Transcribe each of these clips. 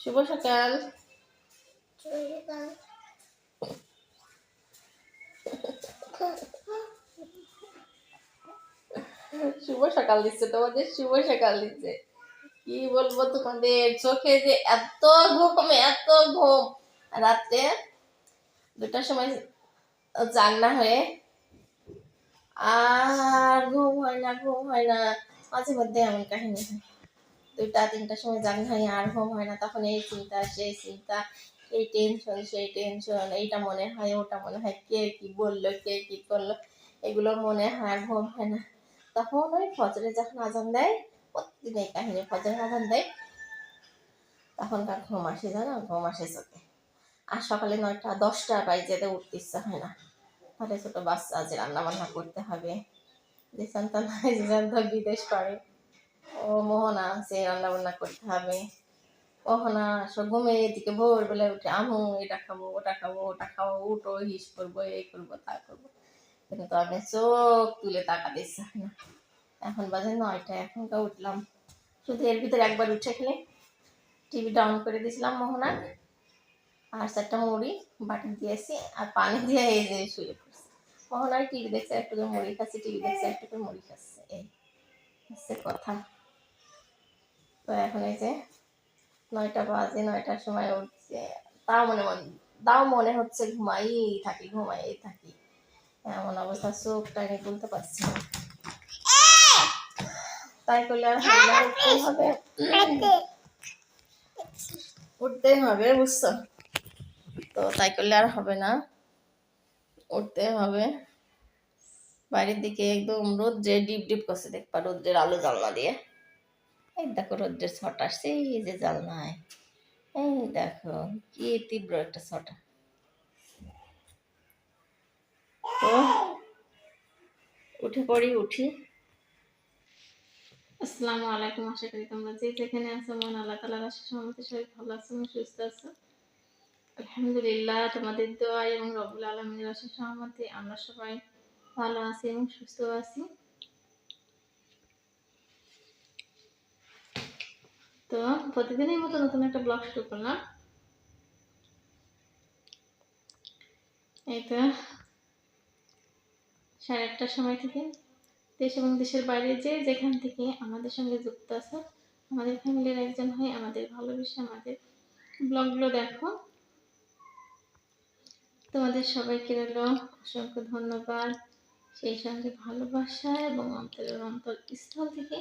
শুভ সকাল। শুভ সকাল দিচ্ছে, তোমাদের শুভ সকাল দিচ্ছে। কি বলব তোমাদের, চোখে যে এত ঘুম এত ঘুম। রাত্রে দুটার সময় জাগনা হয়ে আর ঘুম হয় না, ঘুম হয় না। মাঝে মধ্যে এমন কাহিনী হয়। দুইটা তিনটার সময় জাগনা হয় আর ঘুম হয় না। তখন এই চিন্তা, সেই চিন্তা, এই টেনশন সেই টেনশন এইটা মনে হয়, ওটা মনে হয়, কে কি বলল, কে কি করল, এগুলো মনে হয়, আর ঘুম হয় না। তখন ওই ফজরে যখন আজান দেয়, প্রতিদিন এই কাহিনী, ফজরে আজান দেয়, তখনকার ঘুম আসে, জানো? ঘুম আসে চোখে। আর সকালে নয়টা, দশটা যেতে উঠতে ইচ্ছা হয় না। তাহলে ছোটো বাচ্চা আছে রান্না বান্না করতে হবে। যে সন্তান বিদেশ করে ও মোহনা সে রান্না বান্না করতে হবে। মোহনা সব ঘুমে এদিকে ভোরবেলা উঠে আমু, এটা খাব, ওটা খাব ওটা খাব, উঠো, হিস করব, এই করব, তা করব। কিন্তু আমি চোখ তুলে তাকাতে ইচ্ছা হয় না। এখন বাজে নয়টা, এখনকার উঠলাম। শুধু এর ভিতরে একবার উঠে খেলে। টিভি ডাউন করে দিয়েছিলাম মোহনা আর চারটা মুড়ি, বাটি দিয়েছি আর পানি দিয়ে এই যে শুয়ে পড়ছে। মোহনার টিভি দেখছে একটু মুড়ি খাচ্ছে টিভি দেখছে একটু মুড়ি খাচ্ছে, এই হচ্ছে কথা। তো এখন এই যে নয়টা বাজে, নয়টার সময় উঠছে। তাও মনে মনে, তাও মনে হচ্ছে ঘুমাই থাকি ঘুমাই থাকি। এমন অবস্থা চোখ টাইনে তুলতে পারছি না। তাই করলে আর হবে? উঠতে হবে, বুঝছ? তো তাই করলে আর হবে না। উঠতে হবে। বাইরের দিকে একদম রোদ্রে ডিপ ডিপ করছে, দেখবা রোদ্রের আলো জানলা দিয়ে। এই দেখো রোদ্রের ছট আসছে এই যে জানলায়। এই দেখো, কি তীব্র একটা ছটা। উঠে পড়ি, উঠি। আসসালামু আলাইকুম, আশা করি তোমরা যে যেখানে আছো মন আল্লাহ তালা রাশি সমাতে সবাই ভালো আছো সুস্থ আছো। আলহামদুলিল্লাহ, তোমাদের দোয়া এবং রবুল আলমীর রাশি সহমতে আমরা সবাই ভালো আছি এবং সুস্থ আছি। তো প্রতিদিনের মতো নতুন একটা ব্লগ শুরু করলাম। এই সাড়ে আটটার সময় থেকে দেশ এবং দেশের বাইরে যে যেখান থেকে আমাদের সঙ্গে যুক্ত আছে, আমাদের ফ্যামিলির একজন হয়ে আমাদের ভালোবেসে আমাদের ব্লগগুলো দেখো। তোমাদের সবাইকে রইল অসংখ্য ধন্যবাদ। সেই সঙ্গে ভালোবাসা এবং অন্তরের অন্তর স্থল থেকে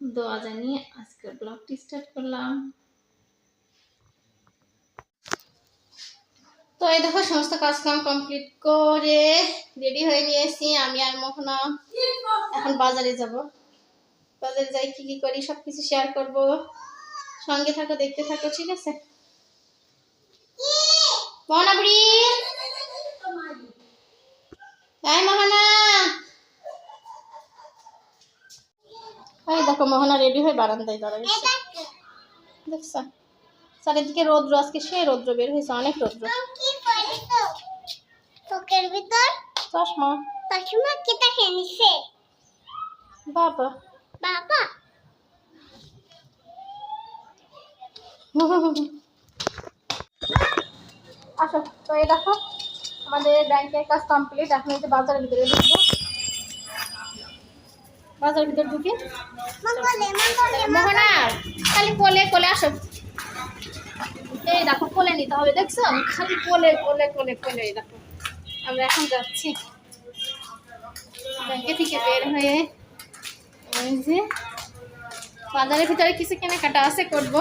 দোয়া জানিয়ে আজকের ব্লগটি স্টার্ট করলাম। তো এই দেখো, সমস্ত কাজকাম কমপ্লিট করে রেডি হয়ে নিয়েছি আমি আর মোহনা। এখন বাজারে যাব। বাজারে যাই, কি কি করি সব কিছু শেয়ার করব। সঙ্গে থাকো, দেখতে থাকো, ঠিক আছে? মোহনা বুড়ি এই মোহনা! এই দেখো মোহনা রেডি হয়ে বারান্দায় দাঁড়ায় দেখছ? চারিদিকে রৌদ্র আজকে সে রৌদ্র বের হয়েছে অনেক রৌদ্র। তোকের ভিতর চশমা। চশমা কেটা খেয়ে নিছে বাবা। বাবা। আসো তো এই দেখো আমাদের ব্যাংকের কাজ কমপ্লিট এখন এই যে বাজারের ভিতরে ঢুকবো। বাজারের ভিতর ঢুকি। মঙ্গলে মঙ্গলে মোহনা খালি কোলে কোলে আসো। এই দেখো কোলে নিতে হবে দেখছ? খালি কোলে কোলে কোলে কোলে দেখো। আমরা এখন যাচ্ছি। ব্যাংকে থেকে বের হয়ে এই যে বাজারের ভিতরে কিছু কেনাকাটা আছে করব।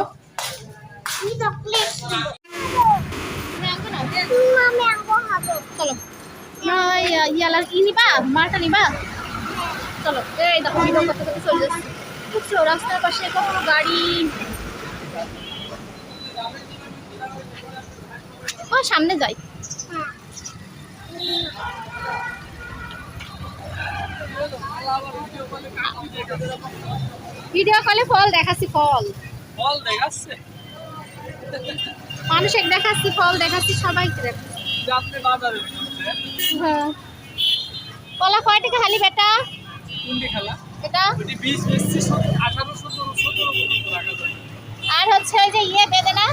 কি খাব। চলো। ইয়ালার ই নিবা মালটা নিবা। চলো এই দেখো ভিডিও করতে করতে চলে যাচ্ছি। বুঝছ রাস্তার পাশে কত গাড়ি ও সামনে যাই। ভিডিও কলে ফল দেখাচ্ছি ফল। ফল দেখাচ্ছে? মানুষের দেখাচ্ছি ফল দেখাচ্ছি সবাইকে দেখাচ্ছি। হ্যাঁ। কলা কয় টাকা হালি বেটা? খেলা? এটা ওটি পর্যন্ত রাখা যায়। আর হচ্ছে ওই যে ইয়ে বেদেনা?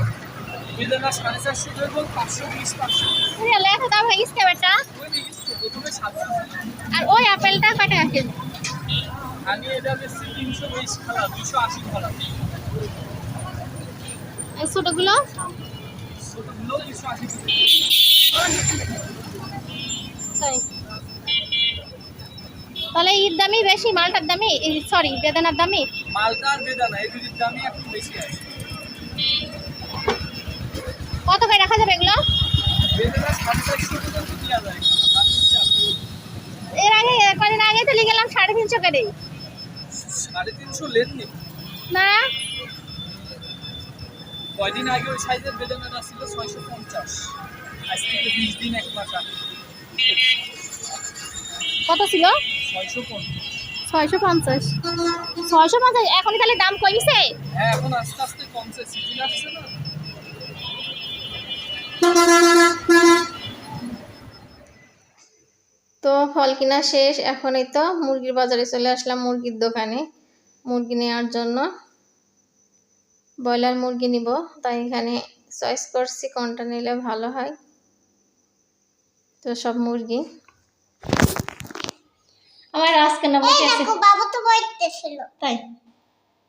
বেদানা সাড়ে চারশো ধরবো পাঁচশো বিশ পাঁচশো বুঝলে দাম হয়ে গেছে বেটা? প্রথমে সাতশো আর ওই আপেলটা টাকা কেজি আমি এটা বেশি ছোটগুলো? ছোটগুলো দুশো আশি। তাহলে ঈদ দামি বেশি মালটার দামি সরি বেদানার দামি মালটা আর বেদানা এই দুটির দামই একটু বেশি আছে। কত করে রাখা যাবে এগুলো? এর আগে কদিন আগে চলে গেলাম সাড়ে তিনশো করে সাড়ে তিনশো লেন নি না। কয়দিন আগে ওই সাইজের বেদানাটা ছিল ছয়শো পঞ্চাশ। আজ থেকে বিশ দিন এক মাস আগে। কত ছিল? ছয়শো পঞ্চাশ। ছয়শো পঞ্চাশ। এখনই তাহলে দাম কমিছে? হ্যাঁ এখন আস্তে আস্তে কমছে সিজন আসছে না। তো ফল কিনা শেষ এখনই তো মুরগির বাজারে চলে আসলাম মুরগির দোকানে মুরগি নেওয়ার জন্য। ব্রয়লার মুরগি নিব তাই এখানে চয়েস করছি কোনটা নিলে ভালো হয়। তো সব মুরগি। আমার আজকে না বসে আছে বাবু তো বইতে ছিল তাই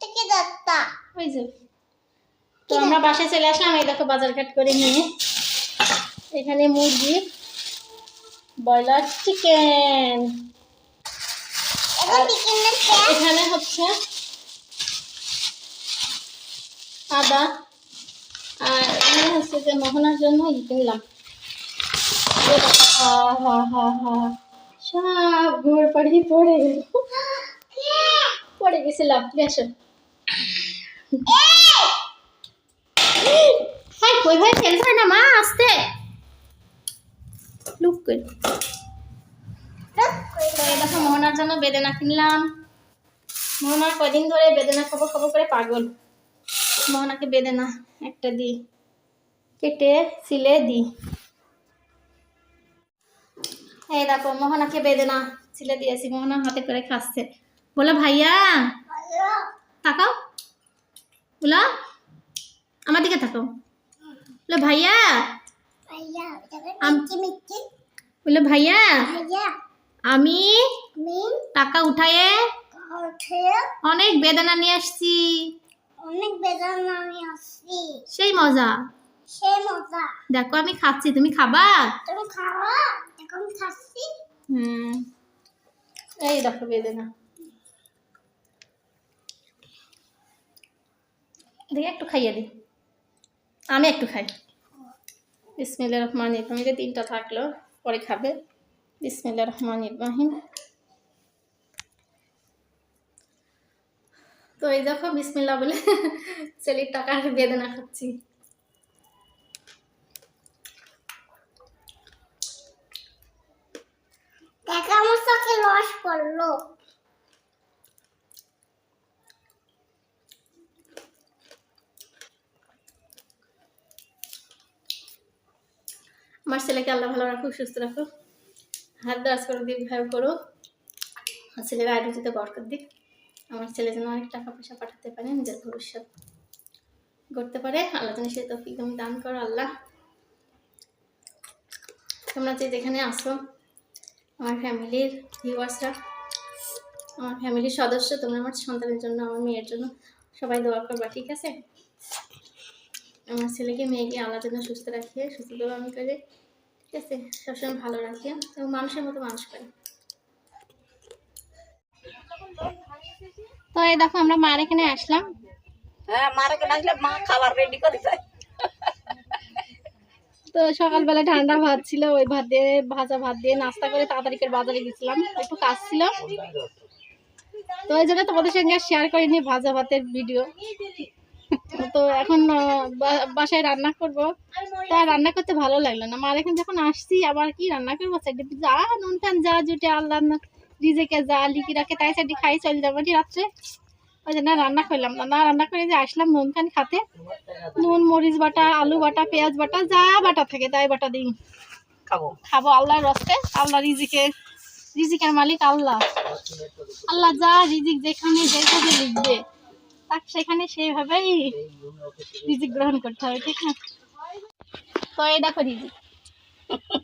থেকে যাত্তা ওই যে। তো আমরা বাসায় চলে আসলাম এই দেখো বাজার ঘাট করে নিয়ে। এখানে মুরগি ব্রয়লার চিকেন এখন হচ্ছে আদা। আর এখানে হচ্ছে যে মোহনার জন্য ই কিনলাম। হা হা হা হা। পাড়ি গেছিলাম বেশ মোহনার জন্য বেদনা কিনলাম। মোহনার কদিন ধরে বেদনা খাব খাব করে পাগল। মোহনাকে বেদনা একটা দিই। কেটে, সিলে দিই। এই দেখো মোহনাকে বেদনা সিলে দিয়েছি মোহনা হাতে করে খাচ্ছে। বলো ভাইয়া তাকাও। বলো আমার দিকে তাকাও। বলো ভাইয়া বলো ভাইয়া আমি টাকা উঠায়ে অনেক বেদনা নিয়ে আসছি। অনেক বেদনা নিয়ে আসছি। সেই মজা। সেই মজা। দেখো আমি খাচ্ছি তুমি খাবা? তুমি খাওয়া এখন হুম এই দেখো বেদনা দেখে একটু খাইয়ে দিই। আমি একটু খাই। বিসমিল্লা রহমান ইব্রাহিম তিনটা থাকল, পরে খাবে। বিসমিল্লা রহমান ইব্রাহিম তো এই দেখো বিসমিল্লা বলে ছেলের টাকার বেদনা খাচ্ছি। আমার চোখে লস পড়ল আমার ছেলেকে আল্লাহ ভালো রাখুক, সুস্থ রাখো হাত দাস করে দিক, ভালো করো আমার ছেলের আয়ুর্বেদিতে বরকত দিক। আমার ছেলে যেন অনেক টাকা পয়সা পাঠাতে পারে, নিজের ভবিষ্যৎ করতে পারে। আল্লাহ যেন সে তফিক তুমি দান করো, আল্লাহ। তোমরা যে যেখানে আসো আমার ফ্যামিলির ভিউয়ার্সরা, আমার ফ্যামিলির সদস্য, তোমরা আমার সন্তানের জন্য, আমার মেয়ের জন্য সবাই দোয়া করবা, ঠিক আছে? আমার ছেলেকে, মেয়েকে আল্লাহ যেন সুস্থ রাখিয়ে, সুস্থ আমি করে, ঠিক আছে? সবসময় ভালো রাখিয়ে এবং মানুষের মতো মানুষ করে। তো এই দেখো, আমরা মার এখানে আসলাম। হ্যাঁ মারা কেন আসলে মা খাবার রেডি করে দেয়। তো সকালবেলা ঠান্ডা ভাত ছিল, ওই ভাত দিয়ে, ভাজা ভাত দিয়ে নাস্তা করে তাড়াতাড়ি করে বাজারে গেছিলাম। একটু কাজ ছিল। তো ওই জন্য তোমাদের সঙ্গে শেয়ার করিনি ভাজা ভাতের ভিডিও তো এখন বাসায় রান্না করব। তা রান্না করতে ভালো লাগল না। মার এখন যখন আসছি, আবার কি রান্না করব? সাইডে যা নুন টান যা জুটে, আল্লাহ রিজেকে যা লিখি রাখে, তাই সাইডে খাই, চলে যাব রাত্রে। ওই জন্য রান্না করলাম। না না রান্না করে যে আসলাম নুন খান খাতে। নুন মরিচ বাটা আলু বাটা পেঁয়াজ বাটা যা বাটা থাকে তাই বাটা দিই। খাব। খাব আল্লাহর রস্তে আল্লাহ রিজিকে। রিজিকের মালিক আল্লাহ। আল্লাহ যা রিজিক যেখানে যেভাবে লিখবে তাক সেখানে সেইভাবেই রিজিক গ্রহণ করতে হবে ঠিক না? তো এই দেখো রিজিক।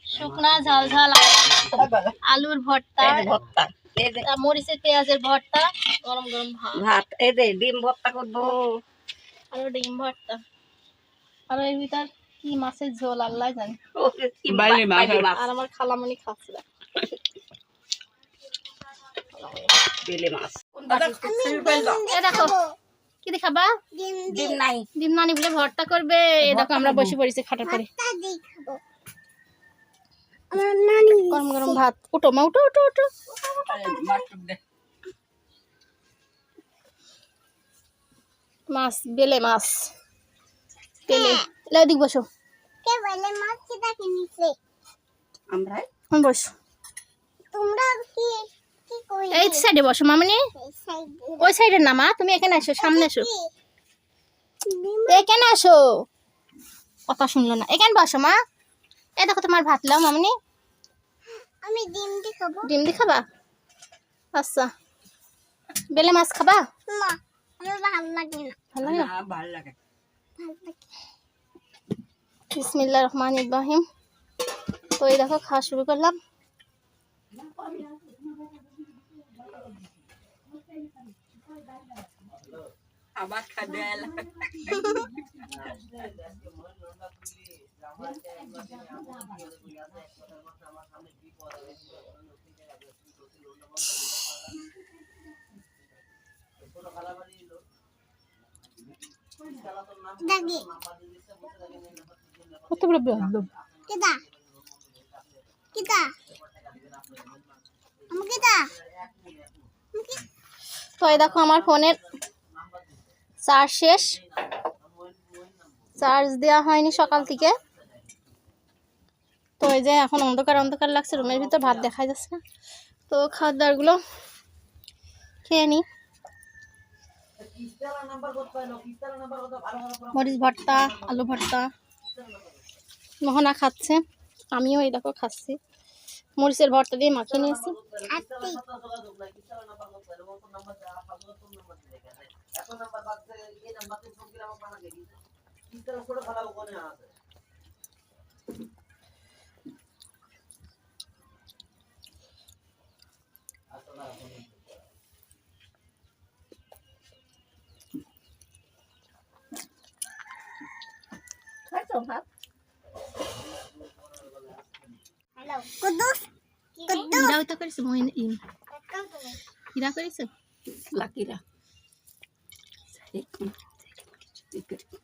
শুকনা ঝাল ঝাল আলু- আলুর ভর্তা। ভর্তা। মরিচের পেঁয়াজের ভর্তা গরম গরম ভাত। ভাত এই যে ডিম ভর্তা করব। আর ডিম ভর্তা। আর এর ভিতর কি মাছের ঝোল আল্লাহ জানে। আর আমার খালামণি খাচ্ছে বেলে মাছ। দেখো কি দেখাবা ডিম ডিম নাই। ডিম নানি বলে ভর্তা করবে। এ দেখো আমরা বসে পড়েছি খাটার পরে। গরম গরম ভাত। উঠো মা উঠো উঠো উঠো। মাছ বেলে মাছ। বেলে। এলে ওদিক বসো। কে বলে মাছ কিটা কিনেছে আমরা? হুম, বসো। তোমরা কি কি এই সাইডে বসো মামনি। ওই সাইডে না মা তুমি এখানে আসো সামনে এসো এখানে আসো। কথা শুনলো না। এখানে বসো মা। এই দেখো তোমার ভাত লাও মামনি। আমি ডিম দিয়ে খাব। ডিম দি খাবা? আচ্ছা। বেলে মাছ খাবা? না আমার ভালো লাগে না। ভালো লাগে না ভালো লাগে। ভালো লাগে। বিসমিল্লাহ রহমান ইব্রাহিম। তো এই দেখো খাওয়া শুরু করলাম। কত বড় বেয়াদব। কিটা কিটা আমি কিটা তো দেখো আমার ফোনের চার্জ শেষ। চার্জ দেওয়া হয়নি সকাল থেকে। তো এই যে এখন অন্ধকার অন্ধকার লাগছে, রুমের ভিতর ভাত দেখা যাচ্ছে না। তো খাবার দাবারগুলো খেয়ে নিই মরিচ ভর্তা, আলু ভর্তা, মোহনা খাচ্ছে। আমিও এই দেখো খাচ্ছি। মরিচের ভর্তা দিয়ে মাখিয়ে নিয়েছি। আত্তি খাইছো ভাত? হ্যালো। কুদুস কুদুস ইরা হইতা করেছে মহিন ইন ইরা করেছে লাকিরা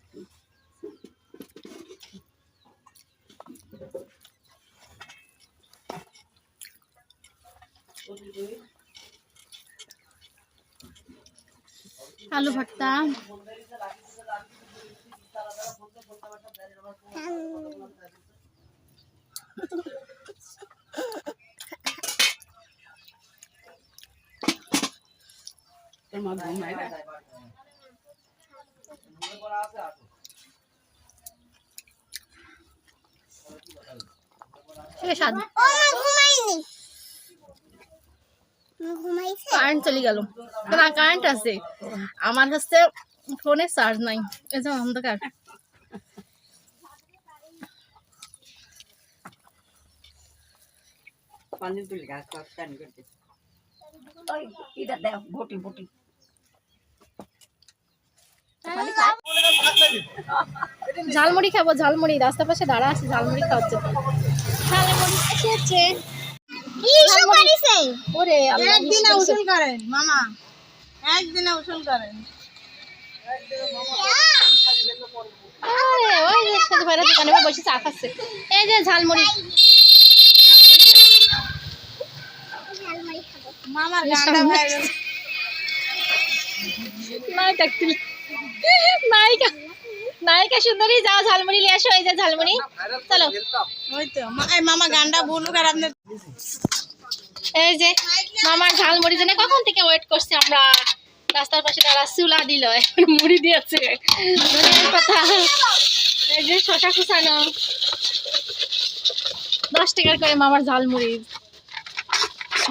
আলু ভর্তা সে স্বাদ ও মা ঘুমাইনি ঘুমাইছে? কারেন্ট চলে গেল। না কারেন্ট আছে। আমার হচ্ছে ফোনে চার্জ নাই। এই যে অন্ধকার। বটি বটি। ঝালমুড়ি খাব ঝালমুড়ি। রাস্তার পাশে দাঁড়া আছে ঝালমুড়ি খাওয়াচ্ছে ঝালমুড়ি খেয়েছে কি সুপারিছে ওরে আল্লাহ একদিন উসুল করেন মামা। একদিন উসুল করেন। ওই যে সাথে ভাইরা দোকানে বসে চা খাচ্ছে। এই যে ঝালমুড়ি। ঝালমুড়ি খাব মামার গান্ডা হয়ে গেছে নায়িকা কি- নায়িকা সুন্দরী যাও ঝালমুড়ি নিয়ে আসো এই যে ঝালমুড়ি। চলো। ওই তো মামা গান্ডা বলুক আর আপনার এই যে মামার ঝালমুড়ি জন্য কখন থেকে ওয়েট করছি আমরা? রাস্তার পাশে তারা চুলা দিল মুড়ি দিয়েছে। পাতা। এই যে শশা কুচানো। দশ টাকার করে মামার ঝালমুড়ি।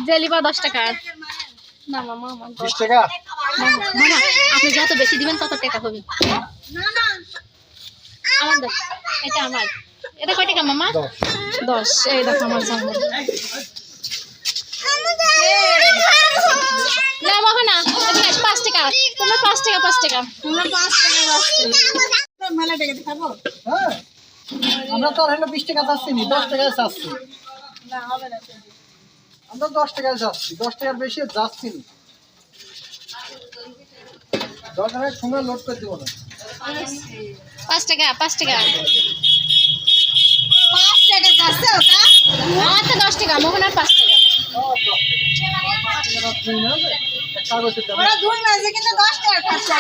জেলিবা দশ টাকার না মামা আমার দশ টাকা? মামা আপনি যত বেশি দিবেন তত টাকা হবে। আমার দশ এটা আমার। এটা কয় টাকা মামা? দশ। এই দেখো আমার ঝালমুড়ি না মামা না পাঁচ টাকা তোমরা পাঁচ টাকা পাঁচ টাকা। তোমরা পাঁচ টাকা পাচ্ছ মেলা টাকা দেখাবো হ্যাঁ। আমরা তো হলো বিশ টাকা চাচ্ছি নি দশ টাকায় চাচ্ছি। না হবে না। আমরা দশ টাকায় যাচ্ছি দশ টাকার বেশি যাচ্ছি নি। দশ টাকায় সময় লোড করে দিব না। পাঁচ টাকা পাঁচ টাকা। পাঁচ টাকা ওটা? আমার তো দশ টাকা মোহনার পাঁচ টাকা। ওরা দুই মাসে কিন্তু দশ টাকা খরচা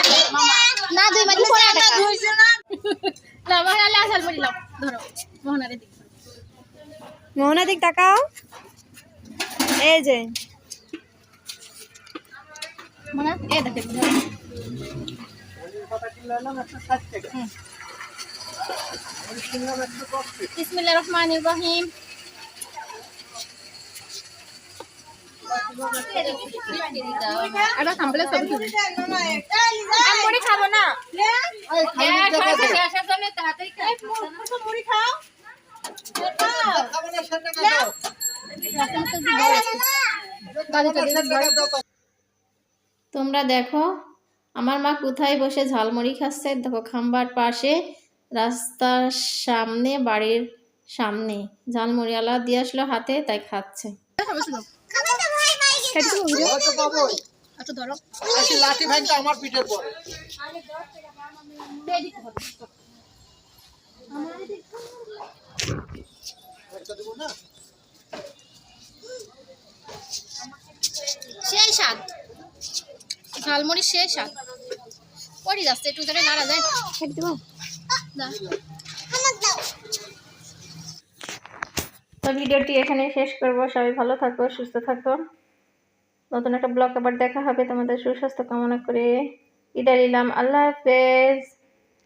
না দুই মাঝে পনেরো টাকা। ধুইছে না না মোহনার লাল ঝালমুড়ি লাও ধরো মোহনারে দিক। মোহনা দিক তাকাও। এই যে। মোহনা এ দেখে। কথা কিনলে এলাম একশো ষাট টাকা কিনলাম একশো দশ টাকা বিসমিল্লাহ রহমান রহিম এটা সাম্পলে সব মুড়ি খাব না মুড়ি খাও। তোমরা দেখো আমার মা কোথায় বসে ঝালমুড়ি খাচ্ছে? দেখো, খাম্বার পাশে, রাস্তার সামনে, বাড়ির সামনে। ঝালমুড়িওয়ালা দিয়ে আসলো হাতে, তাই খাচ্ছে। সেই স্বাদ। ঝালমুড়ি শেষ আর পড়ি যাচ্ছে একটু ধরে নাড়া যায়। তো ভিডিওটি এখানে শেষ করব। সবাই ভালো থাকো সুস্থ থাকো। নতুন একটা ব্লগ আবার দেখা হবে। তোমাদের সুস্বাস্থ্য কামনা করে। ইদা নিলাম আল্লাহ হাফেজ।